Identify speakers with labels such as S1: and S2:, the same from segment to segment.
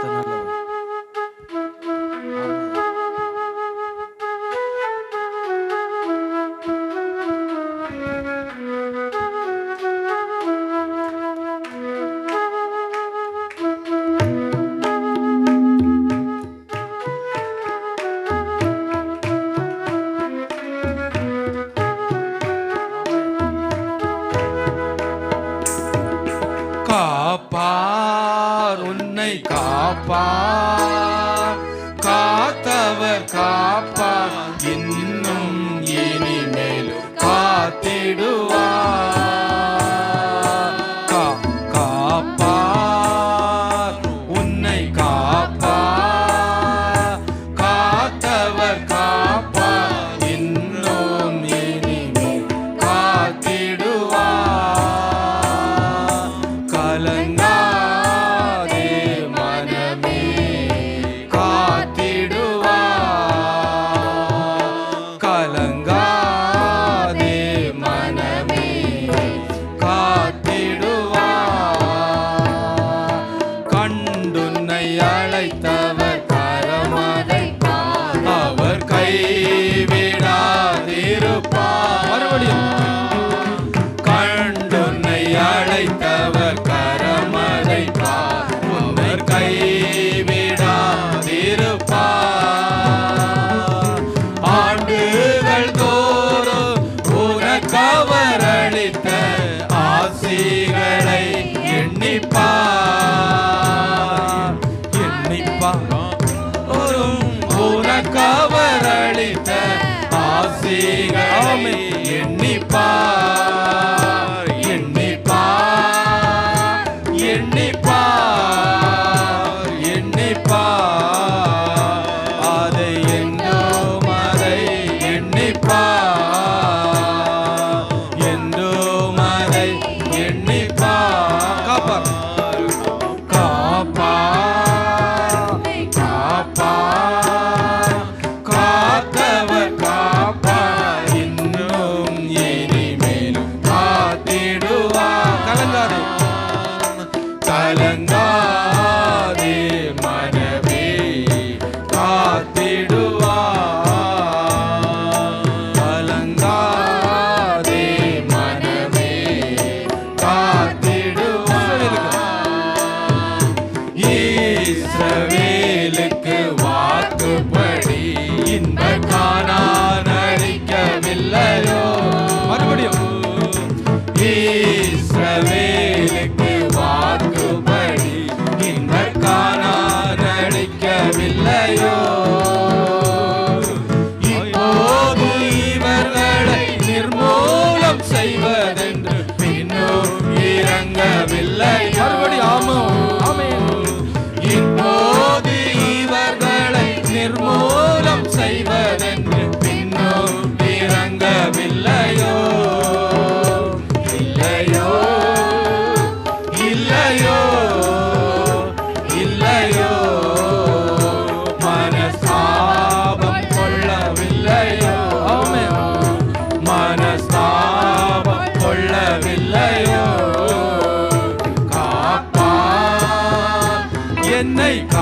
S1: está na உன்னை காப்பா காத்தவர் காப்பா. மறுபடியும் கண்டுனை அழைத்தவர் கரமதை பார் கை lane. nay ka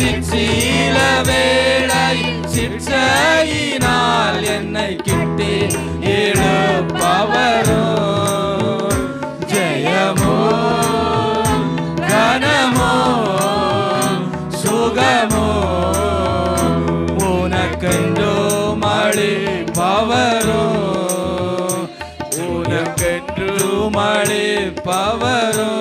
S1: சிற்சீல வேளையில் சிற்சையினால் என்னை கிட்டி எழுப்பவரோ. ஜெயமோ கனமோ சுகமோ உனக்கென்றோ மழிப்பவரோ உனக்கென்று மழிப்பவரோ